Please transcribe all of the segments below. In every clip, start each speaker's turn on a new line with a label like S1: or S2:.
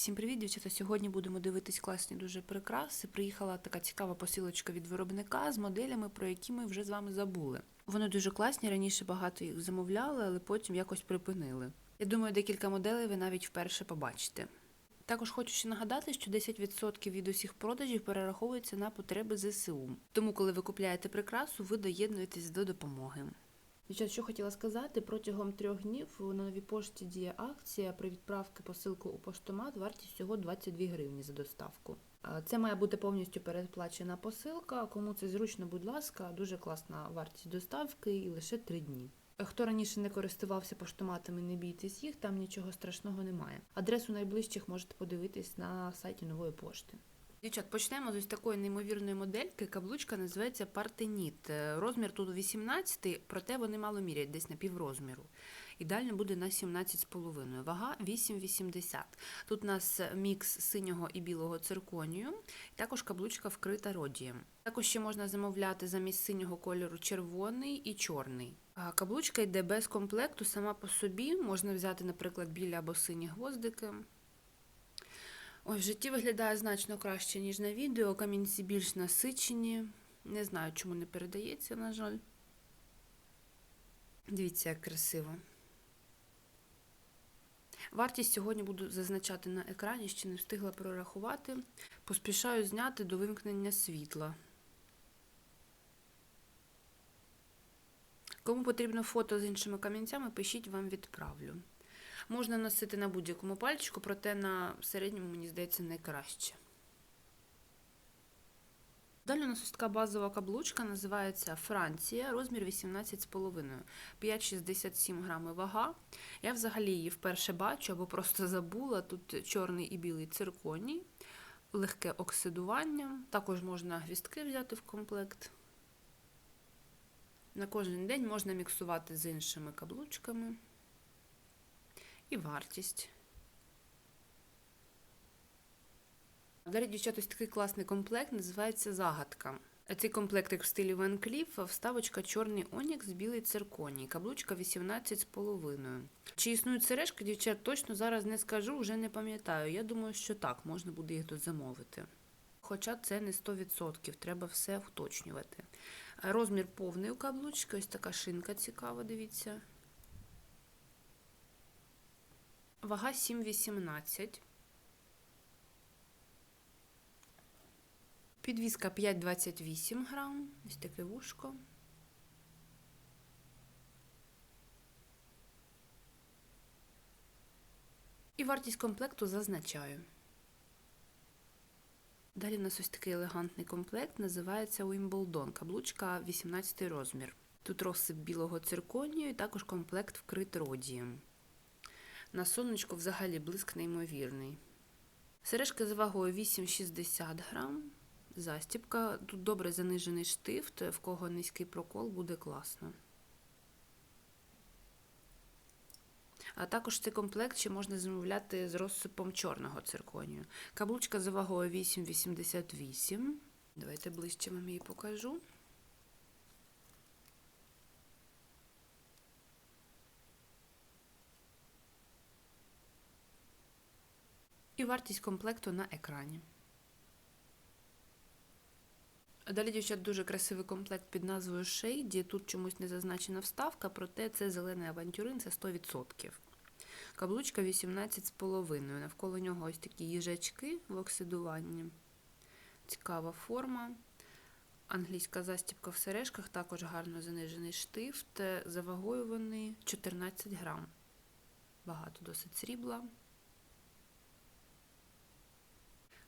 S1: Всім привіт, дівчата! Сьогодні будемо дивитись класні дуже прикраси. Приїхала така цікава посилочка від виробника з моделями, про які ми вже з вами забули. Вони дуже класні, раніше багато їх замовляли, але потім якось припинили. Я думаю, декілька моделей ви навіть вперше побачите. Також хочу ще нагадати, що 10% від усіх продажів перераховується на потреби ЗСУ. Тому, коли ви купляєте прикрасу, ви доєднуєтесь до допомоги. Дівчат, що хотіла сказати, протягом трьох днів на новій пошті діє акція при відправці посилку у поштомат вартість всього 22 гривні за доставку. Це має бути повністю передплачена посилка. Кому це зручно, будь ласка, дуже класна вартість доставки і лише три дні. Хто раніше не користувався поштоматами, не бійтесь їх, там нічого страшного немає. Адресу найближчих можете подивитись на сайті нової пошти. Дівчат, почнемо з ось такої неймовірної модельки. Каблучка називається Партеніт. Е, Розмір тут 18, проте вони мало мірять, десь на піврозміру. Ідеально буде на 17,5. Вага 8,80. Тут у нас мікс синього і білого цирконію. Також каблучка вкрита родієм. Також ще можна замовляти замість синього кольору червоний і чорний. Каблучка йде без комплекту сама по собі. Можна взяти, наприклад, білі або сині гвоздики. Ой, в житті виглядає значно краще, ніж на відео. Камінці більш насичені. Не знаю, чому не передається, на жаль. Дивіться, як красиво. Вартість сьогодні буду зазначати на екрані, ще не встигла прорахувати. Поспішаю зняти до вимкнення світла. Кому потрібно фото з іншими камінцями, пишіть вам відправлю. Можна носити на будь-якому пальчику, проте на середньому, мені здається, найкраще. Далі у нас ось така базова каблучка, називається Франція, розмір 18,5, 5,67 грами вага. Я взагалі її вперше бачу або просто забула. Тут чорний і білий цирконій, легке оксидування. Також можна гвістки взяти в комплект. На кожен день можна міксувати з іншими каблучками і вартість. Далі, дівчат, ось такий класний комплект, називається Загадка. Цей комплект як в стилі Ван Кліф, вставочка чорний онікс, білий цирконій, каблучка 18,5. Чи існують сережки, дівчат, точно зараз не скажу, вже не пам'ятаю. Я думаю, що так, можна буде їх тут замовити. Хоча це не 100%, треба все уточнювати. Розмір повний у каблучки, ось така шинка цікава, дивіться. Вага 7,18. Підвіска 5,28 грам. Ось таке вушко. І вартість комплекту зазначаю. Далі у нас ось такий елегантний комплект, називається Wimbledon. Каблучка 18 розмір. Тут розсип білого цирконію і також комплект вкрит родієм. На сонечку взагалі блиск неймовірний. Сережки з вагою 8,60 грам. Застіпка. Тут добре занижений штифт, в кого низький прокол буде класно. А також цей комплект ще можна замовляти з розсипом чорного цирконію. Каблучка за вагою 8,88. Давайте ближче вам її покажу. І вартість комплекту на екрані. Далі, дівчат, дуже красивий комплект під назвою Shady. Тут чомусь не зазначена вставка, проте це зелений авантюрин, це 100%. Каблучка 18,5. Навколо нього ось такі їжачки в оксидуванні. Цікава форма. Англійська застібка в сережках, також гарно занижений штифт. За вагою вони 14 грам. Багато досить срібла.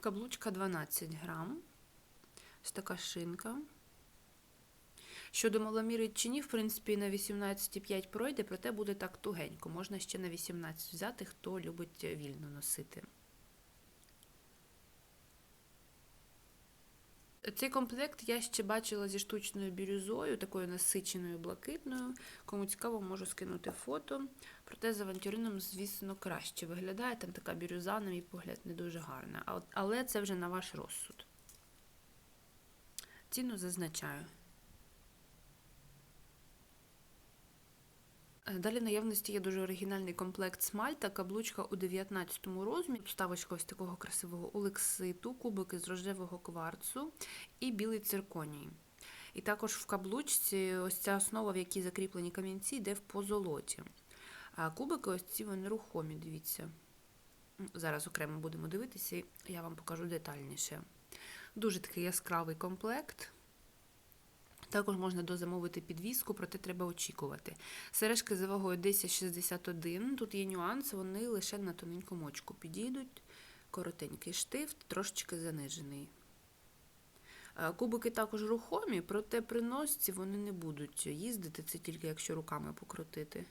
S1: Каблучка 12 грам. Ось така шинка. Щодо маломіри чи ні, в принципі, на 18,5 пройде, проте буде так тугенько. Можна ще на 18 взяти, хто любить вільно носити. Цей комплект я ще бачила зі штучною бірюзою, такою насиченою блакитною. Кому цікаво, можу скинути фото. Проте з авантюрином, звісно, краще виглядає. Там така бірюза, на мій погляд, не дуже гарна. Але це вже на ваш розсуд. Ціну зазначаю. Далі в наявності є дуже оригінальний комплект смальта, каблучка у 19 розмірі, вставочка ось такого красивого олекситу, кубики з рожевого кварцу і білий цирконій. І також в каблучці ось ця основа, в якій закріплені камінці, йде в позолоті. А кубики ось ці вони рухомі, дивіться. Зараз окремо будемо дивитися, і я вам покажу детальніше. Дуже такий яскравий комплект. Також можна дозамовити підвіску, проте треба очікувати. Сережки за вагою 1061. Тут є нюанс, вони лише на тоненьку мочку підійдуть. Коротенький штифт, трошечки занижений. Е, Кубики також рухомі, проте при носці вони не будуть їздити, це тільки якщо руками покрутити.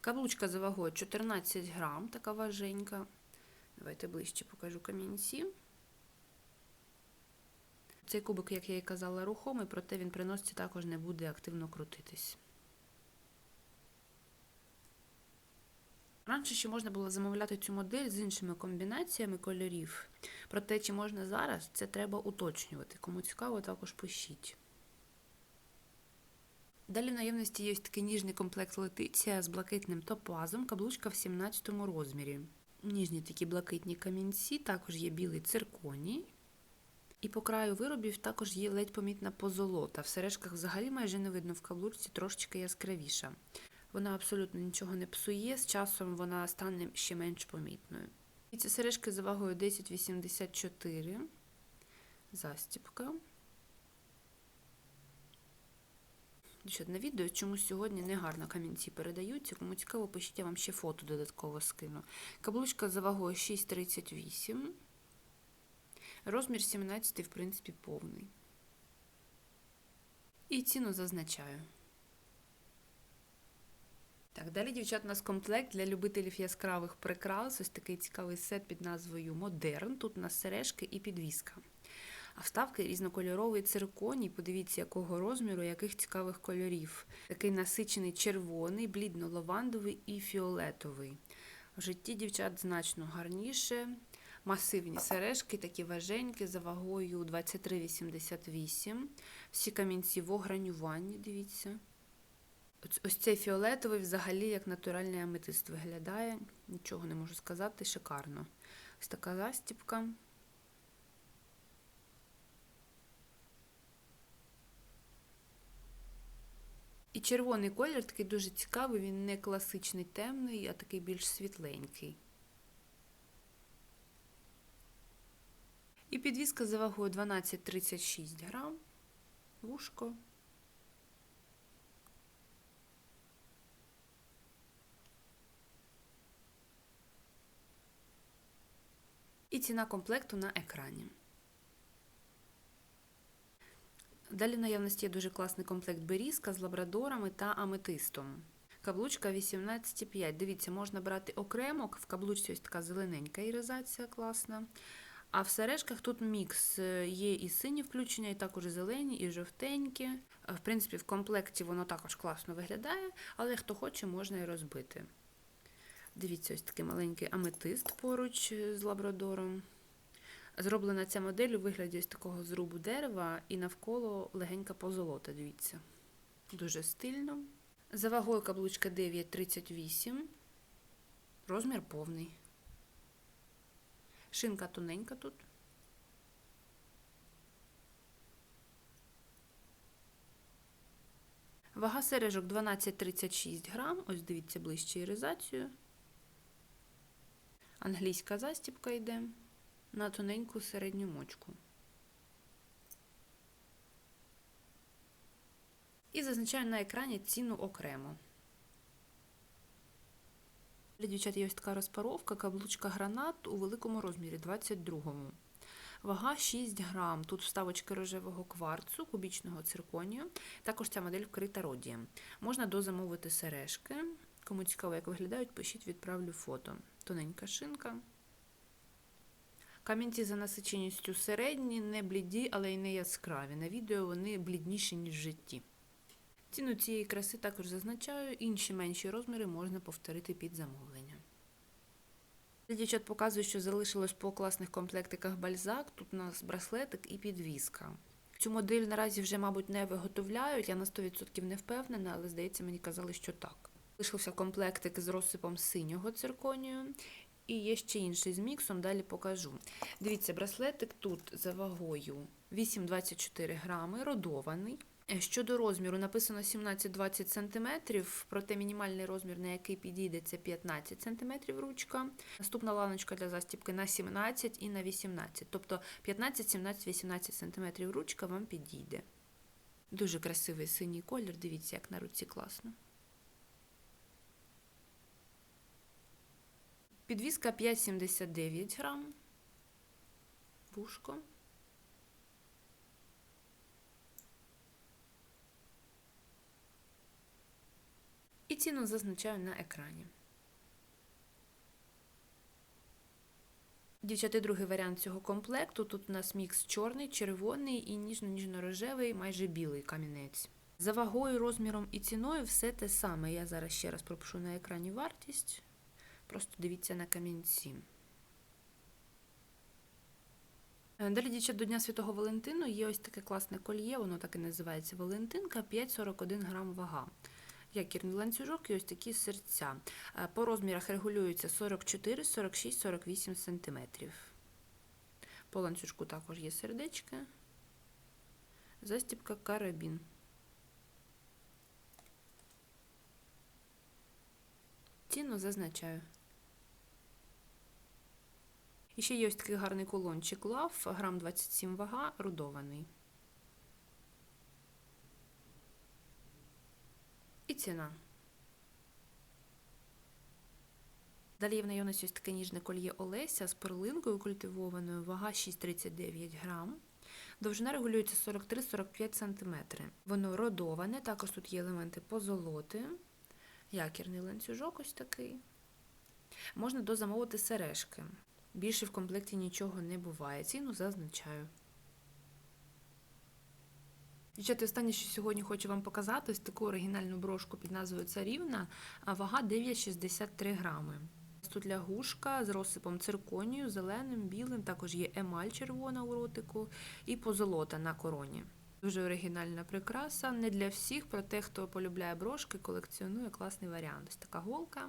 S1: Каблучка за вагою 14 грам, така важенька. Давайте ближче покажу камінці. Цей кубик, як я і казала, рухомий, проте він при носці також не буде активно крутитись. Раніше ще можна було замовляти цю модель з іншими комбінаціями кольорів. Проте, чи можна зараз, це треба уточнювати. Кому цікаво, також пишіть. Далі в наявності є такий ніжний комплект летиція з блакитним топазом, каблучка в 17 розмірі. Ніжні такі блакитні камінці, також є білий цирконій. І по краю виробів також є ледь помітна позолота. В сережках взагалі майже не видно в каблучці трошечки яскравіша. Вона абсолютно нічого не псує, з часом вона стане ще менш помітною. І ці сережки за вагою 10,84. Застіпка. Дівчат, на відео чомусь сьогодні не гарно камінці передаються. Кому цікаво, пишіть, я вам ще фото додатково скину. Каблучка за вагою 6,38. Розмір 17, в принципі, повний. І ціну зазначаю. Так, далі, дівчат, у нас комплект для любителів яскравих прикрас. Ось такий цікавий сет під назвою Модерн. Тут у нас сережки і підвіска. А вставки різнокольоровий цирконій. Подивіться, якого розміру, яких цікавих кольорів. Такий насичений червоний, блідно-лавандовий і фіолетовий. В житті дівчат значно гарніше. Масивні сережки, такі важенькі, за вагою 23,88. Всі камінці в огранюванні, дивіться. Ось- цей фіолетовий взагалі як натуральний аметист виглядає. Нічого не можу сказати, шикарно. Ось така застіпка. І червоний колір такий дуже цікавий, він не класичний темний, а такий більш світленький. І підвіска за вагою 12,36 грам. Вушко. І ціна комплекту на екрані. Далі в наявності є дуже класний комплект берізка з лабрадорами та аметистом. Каблучка 18,5. Дивіться, можна брати окремо. В каблучці ось така зелененька іризація класна. А в сережках тут мікс е, є і сині включення, і також зелені, і жовтенькі. Е, В принципі, в комплекті воно також класно виглядає, але хто хоче, можна і розбити. Дивіться, ось такий маленький аметист поруч е, з лабрадором. Зроблена ця модель у вигляді ось такого зрубу дерева і навколо легенька позолота, дивіться. Дуже стильно. За вагою каблучка 9,38. Розмір повний. Шинка тоненька тут. Вага сережок 12,36 грам. Ось дивіться ближче іризацію. Англійська застіпка йде на тоненьку середню мочку. І зазначаю на екрані ціну окремо. Для дівчат є ось така розпаровка, каблучка гранат у великому розмірі 22-му. Вага 6 грам. Тут вставочки рожевого кварцу, кубічного цирконію. Також ця модель вкрита родієм. Можна дозамовити сережки. Кому цікаво, як виглядають, пишіть, відправлю фото. Тоненька шинка. Камінці за насиченістю середні, не бліді, але й не яскраві. На відео вони блідніші, ніж в житті. Ціну цієї краси також зазначаю, інші менші розміри можна повторити під замовлення. Дівчат показую, що залишилось по класних комплектиках бальзак. Тут у нас браслетик і підвіска. Цю модель наразі вже, мабуть, не виготовляють. Я на 100% не впевнена, але здається, мені казали, що так. Лишився комплектик з розсипом синього цирконію. І є ще інший з міксом, далі покажу. Дивіться, браслетик тут за вагою 8,24 грами, родований. Щодо розміру, написано 17-20 см, проте мінімальний розмір, на який підійде, це 15 см ручка. Наступна ланочка для застібки на 17 і на 18. Тобто 15, 17, 18 см ручка вам підійде. Дуже красивий синій колір, дивіться, як на руці класно. Підвіска 5,79 грам. Вушко. І ціну зазначаю на екрані. Дівчата, другий варіант цього комплекту. Тут у нас мікс чорний, червоний і ніжно-ніжно-рожевий, майже білий камінець. За вагою, розміром і ціною все те саме. Я зараз ще раз пропишу на екрані вартість. Просто дивіться на камінці. Е, Далі, дівчат, до Дня Святого Валентину є ось таке класне кольє, воно так і називається Валентинка, 5,41 грам вага. Якірний ланцюжок і ось такі серця. Е, По розмірах регулюються 44, 46, 48 см. По ланцюжку також є сердечки. Застібка карабін. Ціну зазначаю. І ще є ось такий гарний колончик лав, грам 27 вага, рудований. І ціна. Далі є в наявності ось таке ніжне кольє Олеся з перлинкою культивованою, вага 6,39 грам. Довжина регулюється 43-45 см. Воно родоване, також тут є елементи позолоти, якірний ланцюжок ось такий. Можна дозамовити сережки. Більше в комплекті нічого не буває. Ціну зазначаю. Дівчата, останнє, що сьогодні хочу вам показати, ось таку оригінальну брошку під назвою Царівна, а вага 9,63 грами. Тут лягушка з розсипом цирконію, зеленим, білим, також є емаль червона у ротику і позолота на короні. Дуже оригінальна прикраса, не для всіх, проте, хто полюбляє брошки, колекціонує класний варіант. Ось така голка.